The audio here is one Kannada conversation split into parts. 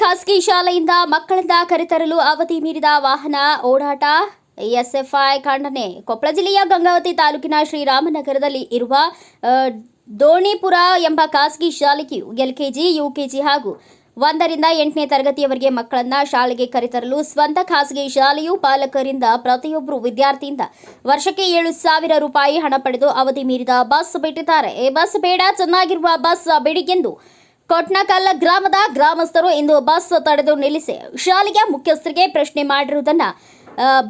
ಖಾಸಗಿ ಶಾಲೆಯಿಂದ ಮಕ್ಕಳನ್ನ ಕರೆತರಲು ಅವಧಿ ಮೀರಿದ ವಾಹನ ಓಡಾಟ, ಎಸ್ಎಫ್ಐ ಖಂಡನೆ. ಕೊಪ್ಪಳ ಜಿಲ್ಲೆಯ ಗಂಗಾವತಿ ತಾಲೂಕಿನ ಶ್ರೀರಾಮನಗರದಲ್ಲಿ ಇರುವ ದೋಣಿಪುರ ಎಂಬ ಖಾಸಗಿ ಶಾಲೆಯು ಎಲ್ಕೆಜಿ, ಯುಕೆಜಿ ಹಾಗೂ ಒಂದರಿಂದ ಎಂಟನೇ ತರಗತಿಯವರೆಗೆ ಮಕ್ಕಳನ್ನ ಶಾಲೆಗೆ ಕರೆತರಲು ಸ್ವಂತ ಖಾಸಗಿ ಶಾಲೆಯು ಪಾಲಕರಿಂದ ಪ್ರತಿಯೊಬ್ಬರು ವಿದ್ಯಾರ್ಥಿಯಿಂದ ವರ್ಷಕ್ಕೆ ಏಳು ಸಾವಿರ ರೂಪಾಯಿ ಹಣ ಪಡೆದು ಅವಧಿ ಮೀರಿದ ಬಸ್ ಬಿಟ್ಟಿದ್ದಾರೆ. ಬಸ್ ಬೇಡ, ಚೆನ್ನಾಗಿರುವ ಬಸ್ ಬಿಡಿಗೆಂದು ಕೊಟ್ನಕಲ್ ಗ್ರಾಮದ ಗ್ರಾಮಸ್ಥರು ಇಂದು ಬಸ್ ತಡೆದು ನಿಲ್ಲಿಸಿ ಶಾಲೆಯ ಮುಖ್ಯಸ್ಥರಿಗೆ ಪ್ರಶ್ನೆ ಮಾಡಿರುವುದನ್ನ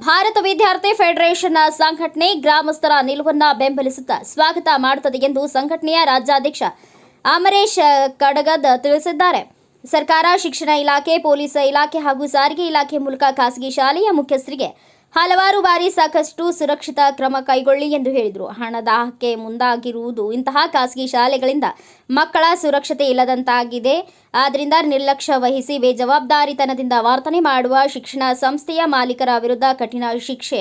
ಭಾರತ ವಿದ್ಯಾರ್ಥಿ ಫೆಡರೇಷನ್ ಸಂಘಟನೆ ಗ್ರಾಮಸ್ಥರ ನಿಲುವನ್ನ ಬೆಂಬಲಿಸುತ್ತಾ ಸ್ವಾಗತ ಮಾಡುತ್ತದೆ ಎಂದು ಸಂಘಟನೆಯ ರಾಜ್ಯಾಧ್ಯಕ್ಷ ಅಮರೇಶ್ ಕಡಗದ್ ತಿಳಿಸಿದ್ದಾರೆ. ಸರ್ಕಾರ ಶಿಕ್ಷಣ ಇಲಾಖೆ, ಪೊಲೀಸ್ ಇಲಾಖೆ ಹಾಗೂ ಸಾರಿಗೆ ಇಲಾಖೆ ಮೂಲಕ ಖಾಸಗಿ ಶಾಲೆಯ ಮುಖ್ಯಸ್ಥರಿಗೆ ಹಲವಾರು ಬಾರಿ ಸಾಕಷ್ಟು ಸುರಕ್ಷಿತ ಕ್ರಮ ಕೈಗೊಳ್ಳಿ ಎಂದು ಹೇಳಿದರು. ಹಣದಾಹಕ್ಕೆ ಮುಂದಾಗಿರುವುದು ಇಂತಹ ಖಾಸಗಿ ಶಾಲೆಗಳಿಂದ ಮಕ್ಕಳ ಸುರಕ್ಷತೆ ಇಲ್ಲದಂತಾಗಿದೆ. ಆದ್ದರಿಂದ ನಿರ್ಲಕ್ಷ್ಯ ವಹಿಸಿ ಬೇಜವಾಬ್ದಾರಿತನದಿಂದ ವರ್ತನೆ ಮಾಡುವ ಶಿಕ್ಷಣ ಸಂಸ್ಥೆಯ ಮಾಲೀಕರ ವಿರುದ್ಧ ಕಠಿಣ ಶಿಕ್ಷೆ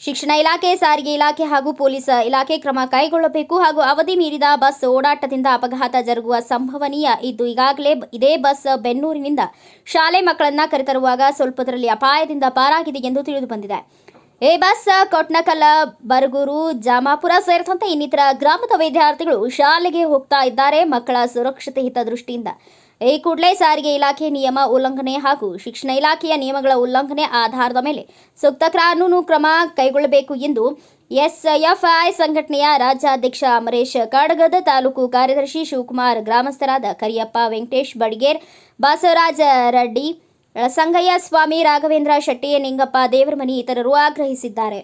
ಶಿಕ್ಷಣ ಇಲಾಖೆ, ಸಾರಿಗೆ ಇಲಾಖೆ ಹಾಗೂ ಪೊಲೀಸ್ ಇಲಾಖೆ ಕ್ರಮ ಕೈಗೊಳ್ಳಬೇಕು ಹಾಗೂ ಅವಧಿ ಮೀರಿದ ಬಸ್ ಓಡಾಟದಿಂದ ಅಪಘಾತ ಜರುಗುವ ಸಂಭವನೀಯ ಇದ್ದು ಈಗಾಗಲೇ ಇದೇ ಬಸ್ ಬೆನ್ನೂರಿನಿಂದ ಶಾಲೆ ಮಕ್ಕಳನ್ನ ಕರೆತರುವಾಗ ಸ್ವಲ್ಪದರಲ್ಲಿ ಅಪಾಯದಿಂದ ಪಾರಾಗಿದೆ ಎಂದು ತಿಳಿದು ಬಂದಿದೆ. ಈ ಬಸ್ ಕೊಟ್ನಕಲ್ಲ ಬರಗೂರು, ಜಾಮಾಪುರ ಸೇರಿದಂತೆ ಇನ್ನಿತರ ಗ್ರಾಮದ ವಿದ್ಯಾರ್ಥಿಗಳು ಶಾಲೆಗೆ ಹೋಗ್ತಾ ಇದ್ದಾರೆ. ಮಕ್ಕಳ ಸುರಕ್ಷತೆ ಹಿತದೃಷ್ಟಿಯಿಂದ ಈ ಕೂಡಲೇ ಸಾರಿಗೆ ಇಲಾಖೆ ನಿಯಮ ಉಲ್ಲಂಘನೆ ಹಾಗೂ ಶಿಕ್ಷಣ ಇಲಾಖೆಯ ನಿಯಮಗಳ ಉಲ್ಲಂಘನೆ ಆಧಾರದ ಮೇಲೆ ಸೂಕ್ತ ಕಾನೂನು ಕ್ರಮ ಕೈಗೊಳ್ಳಬೇಕು ಎಂದು ಎಸ್ಎಫ್ಐ ಸಂಘಟನೆಯ ರಾಜ್ಯಾಧ್ಯಕ್ಷ ಅಮರೇಶ್ ಕಾಡಗದ ತಾಲೂಕು ಕಾರ್ಯದರ್ಶಿ ಶಿವಕುಮಾರ್ ಗ್ರಾಮಸ್ಥರಾದ ಕರಿಯಪ್ಪ ವೆಂಕಟೇಶ್ ಬಡಿಗೇರ್ ಬಸವರಾಜ ರೆಡ್ಡಿ, ಸಂಗಯ್ಯ ಸ್ವಾಮಿ ರಾಘವೇಂದ್ರ ಶೆಟ್ಟಿ, ನಿಂಗಪ್ಪ ದೇವರಮನಿ ಇತರರು ಆಗ್ರಹಿಸಿದ್ದಾರೆ.